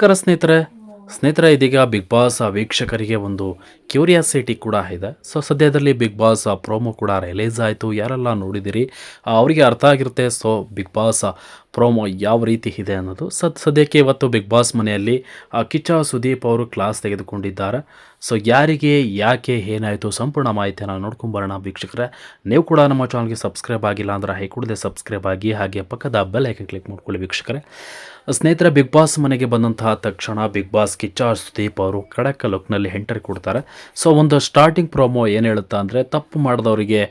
ನಮಸ್ಕಾರ ಸ್ನೇಹಿತರೆ ಸ್ನೇಹಿತರೆ, ಇದೀಗ ಬಿಗ್ ಬಾಸ್ ವೀಕ್ಷಕರಿಗೆ ಒಂದು ಕ್ಯೂರಿಯಾಸಿಟಿ ಕೂಡ ಇದೆ. ಸೊ ಸದ್ಯದಲ್ಲಿ ಬಿಗ್ ಬಾಸ್ ಪ್ರೋಮೋ ಕೂಡ ರಿಲೀಸ್ ಆಯಿತು. ಯಾರೆಲ್ಲ ನೋಡಿದಿರಿ, ಅವರಿಗೆ ಅರ್ಥ ಆಗಿರುತ್ತೆ. ಸೊ ಬಿಗ್ ಬಾಸ್ ಪ್ರೋಮೋ ಯಾವ ರೀತಿ ಇದೆ ಅನ್ನೋದು. ಸದ್, ಸದ್ಯಕ್ಕೆ ಇವತ್ತು ಬಿಗ್ ಬಾಸ್ ಮನೆಯಲ್ಲಿ ಕಿಚ್ಚ ಸುದೀಪ್ ಅವರು ಕ್ಲಾಸ್ ತೆಗೆದುಕೊಂಡಿದ್ದಾರೆ. ಸೊ ಯಾರಿಗೆ, ಯಾಕೆ, ಏನಾಯಿತು ಸಂಪೂರ್ಣ ಮಾಹಿತಿಯನ್ನು ನೋಡ್ಕೊಂಬರೋಣ ವೀಕ್ಷಕರೇ. ನೀವು ಕೂಡ ನಮ್ಮ ಚಾನಲ್ಗೆ ಸಬ್ಸ್ಕ್ರೈಬ್ ಆಗಿಲ್ಲ ಅಂದರೆ ಹೈ ಕೂಡಲೇ ಸಬ್ಸ್ಕ್ರೈಬ್ ಆಗಿ, ಹಾಗೆ ಪಕ್ಕದ ಬೆಲ್ ಐಕನ್ ಕ್ಲಿಕ್ ಮಾಡ್ಕೊಳ್ಳಿ ವೀಕ್ಷಕರೇ. ಸ್ನೇಹಿತರ ಬಿಗ್ ಬಾಸ್ ಮನೆಗೆ ಬಂದಂತಹ ತಕ್ಷಣ ಬಿಗ್ ಬಾಸ್ ಕಿಚ್ಚ ಸುದೀಪ್ ಅವರು ಕಡಕ ಲುಕ್ನಲ್ಲಿ ಎಂಟ್ರಿ ಕೊಡ್ತಾರೆ. ಸೊ ಒಂದು ಸ್ಟಾರ್ಟಿಂಗ್ ಪ್ರೋಮೋ ಏನು ಹೇಳುತ್ತಾ ಅಂದರೆ, ತಪ್ಪು ಮಾಡಿದವರಿಗೆ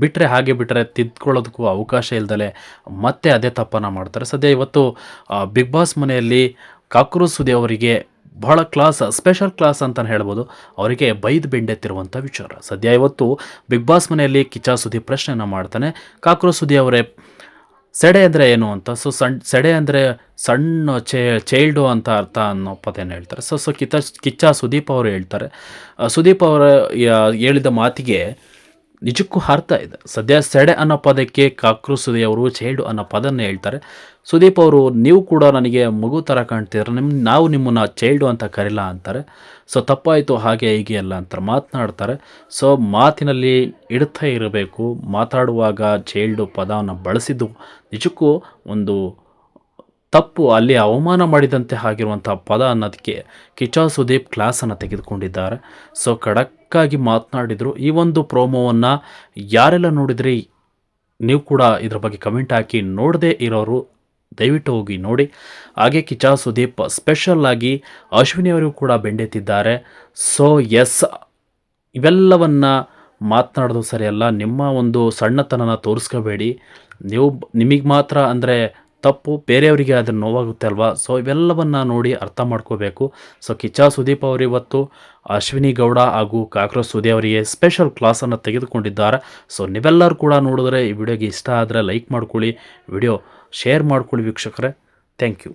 ಬಿಟ್ಟರೆ ಹಾಗೆ ಬಿಟ್ಟರೆ ತಿದ್ಕೊಳ್ಳೋದಕ್ಕೂ ಅವಕಾಶ ಇಲ್ದಲೆ ಮತ್ತೆ ಅದೇ ತಪ್ಪನ್ನು ಮಾಡ್ತಾರೆ. ಸದ್ಯ ಇವತ್ತು ಬಿಗ್ ಬಾಸ್ ಮನೆಯಲ್ಲಿ ಕಾಕ್ರೋಸ್ ಸುದಿ ಅವರಿಗೆ ಬಹಳ ಕ್ಲಾಸ್ ಸ್ಪೆಷಲ್ ಕ್ಲಾಸ್ ಅಂತಲೇ ಹೇಳ್ಬೋದು. ಅವರಿಗೆ ಬೈದು ಬೆಂಡೆತ್ತಿರುವಂಥ ವಿಚಾರ. ಸದ್ಯ ಇವತ್ತು ಬಿಗ್ ಬಾಸ್ ಮನೆಯಲ್ಲಿ ಕಿಚ್ಚಾ ಸುದ್ದಿ ಪ್ರಶ್ನೆಯನ್ನು ಮಾಡ್ತಾನೆ. ಕಾಕ್ರೋ ಸುದಿ ಅವರೇ ಸೆಡೆ ಅಂದರೆ ಏನು ಅಂತ? ಸೊ ಸಣ್ಣ ಸೆಡೆ ಅಂದರೆ ಸಣ್ಣ ಚೇ, ಚೈಲ್ಡು ಅಂತ ಅರ್ಥ ಅನ್ನೋ ಪದೇನ ಹೇಳ್ತಾರೆ. ಸೊ ಸೊ ಕಿತ್ತ ಕಿಚ್ಚ ಸುದೀಪ್ ಅವರು ಹೇಳ್ತಾರೆ. ಸುದೀಪ್ ಅವರ ಹೇಳಿದ ಮಾತಿಗೆ ನಿಜಕ್ಕೂ ಅರ್ಥ ಇದೆ. ಸದ್ಯ ಸೆಡೆ ಅನ್ನೋ ಪದಕ್ಕೆ ಕಾಕ್ರು ಸುದಿ ಅವರು ಚೈಲ್ಡು ಅನ್ನೋ ಪದನ್ನ ಹೇಳ್ತಾರೆ. ಸುದೀಪ್ ಅವರು, ನೀವು ಕೂಡ ನನಗೆ ಮಗು ಥರ ಕಾಣ್ತಿದ್ರೆ ನಿಮ್ಮ ನಾವು ನಿಮ್ಮನ್ನು ಚೈಲ್ಡು ಅಂತ ಕರಿಲ್ಲ ಅಂತಾರೆ. ಸೊ, ತಪ್ಪಾಯಿತು, ಹಾಗೆ, ಹೀಗೆ ಅಲ್ಲ ಅಂತಾರೆ ಮಾತನಾಡ್ತಾರೆ. ಸೊ, ಮಾತಿನಲ್ಲಿ ಇಡ್ತಾ ಇರಬೇಕು. ಮಾತಾಡುವಾಗ ಚೈಲ್ಡು ಪದವನ್ನು ಬಳಸಿದ್ದು ನಿಜಕ್ಕೂ ಒಂದು ತಪ್ಪು, ಅಲ್ಲಿ ಅವಮಾನ ಮಾಡಿದಂತೆ ಆಗಿರುವಂಥ ಪದ ಅನ್ನೋದಕ್ಕೆ ಕಿಚಾ ಸುದೀಪ್ ಕ್ಲಾಸನ್ನು ತೆಗೆದುಕೊಂಡಿದ್ದಾರೆ. ಸೊ, ಖಡಕ್ಕಾಗಿ ಮಾತನಾಡಿದರು. ಈ ಒಂದು ಪ್ರೋಮೋವನ್ನು ಯಾರೆಲ್ಲ ನೋಡಿದ್ರಿ, ನೀವು ಕೂಡ ಇದ್ರ ಬಗ್ಗೆ ಕಮೆಂಟ್ ಹಾಕಿ ನೋಡದೇ ಇರೋರು ದಯವಿಟ್ಟು ಹೋಗಿ ನೋಡಿ. ಹಾಗೆ ಕಿಚಾ ಸುದೀಪ್ ಸ್ಪೆಷಲ್ ಆಗಿ ಅಶ್ವಿನಿ ಅವರಿಗೂ ಕೂಡ ಬೆಂಡೆತ್ತಿದ್ದಾರೆ. ಸೊ ಎಸ್ ಇವೆಲ್ಲವನ್ನು ಮಾತನಾಡೋದು ಸರಿಯಲ್ಲ. ನಿಮ್ಮ ಒಂದು ಸಣ್ಣತನನ ತೋರಿಸ್ಕೋಬೇಡಿ. ನೀವು, ನಿಮಗೆ ಮಾತ್ರ ಅಂದರೆ ತಪ್ಪು, ಬೇರೆಯವರಿಗೆ ಅದನ್ನು ನೋವಾಗುತ್ತೆ ಅಲ್ವಾ? ಸೊ ಇವೆಲ್ಲವನ್ನು ನೋಡಿ ಅರ್ಥ ಮಾಡ್ಕೋಬೇಕು. ಸೊ ಕಿಚ್ಚ ಸುದೀಪ್ ಅವರು ಇವತ್ತು ಅಶ್ವಿನಿ ಗೌಡ ಹಾಗೂ ಕಾಕ್ರೋಚ್ ಸುದಿ ಅವರಿಗೆ ಸ್ಪೆಷಲ್ ಕ್ಲಾಸನ್ನು ತೆಗೆದುಕೊಂಡಿದ್ದಾರೆ. ಸೊ ನೀವೆಲ್ಲರೂ ಕೂಡ ನೋಡಿದ್ರೆ ಈ ವಿಡಿಯೋಗೆ ಇಷ್ಟ ಆದರೆ ಲೈಕ್ ಮಾಡ್ಕೊಳ್ಳಿ. ವಿಡಿಯೋ ಶೇರ್ ಮಾಡ್ಕೊಳ್ಳಿ ವೀಕ್ಷಕರೇ. Thank you